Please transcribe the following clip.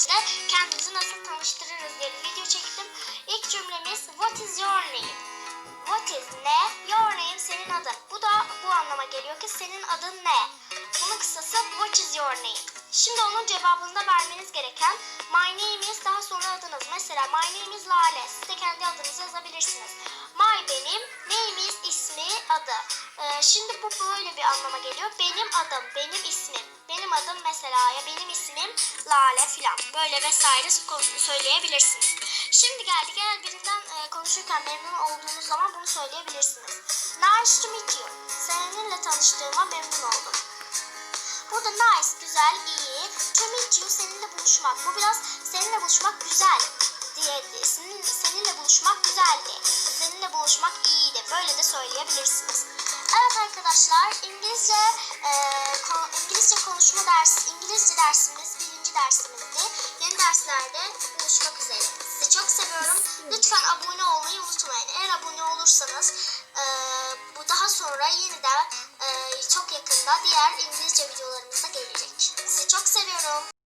sizle kendimizi nasıl tanıştırırız diye bir video çektim. İlk cümlemiz What is your name? What is ne? Your name senin adın. Bu da bu anlama geliyor ki senin adın ne? Bunun kısası What is your name? Şimdi onun cevabında vermeniz gereken My name is daha sonra adınız. Mesela My name is Lale. Siz de kendi adınızı yazabilirsiniz. My benim, name is ismi, adı. Ee, şimdi bu böyle bir anlama geliyor. Benim adım, benim ismim. Benim adım mesela ya benim ismim Lale filan. Böyle vesaire söyleyebilirsiniz. Şimdi geldik eğer birinden e, konuşurken memnun olduğunuz zaman bunu söyleyebilirsiniz. Nice to meet you. Seninle tanıştığıma memnun oldum. Burada nice, güzel, iyi. To meet you, seninle buluşmak. Bu biraz seninle buluşmak güzel diye, senin, seninle buluşmak güzeldi. Seninle buluşmak iyiydi. Böyle de söyleyebilirsiniz. Evet arkadaşlar, İngilizce e, dersimiz birinci dersimizdi. Yeni derslerde buluşmak üzere. Sizi çok seviyorum. Lütfen abone olmayı unutmayın. Eğer abone olursanız e, bu daha sonra yeniden e, çok yakında diğer İngilizce videolarımızda gelecek. Sizi çok seviyorum.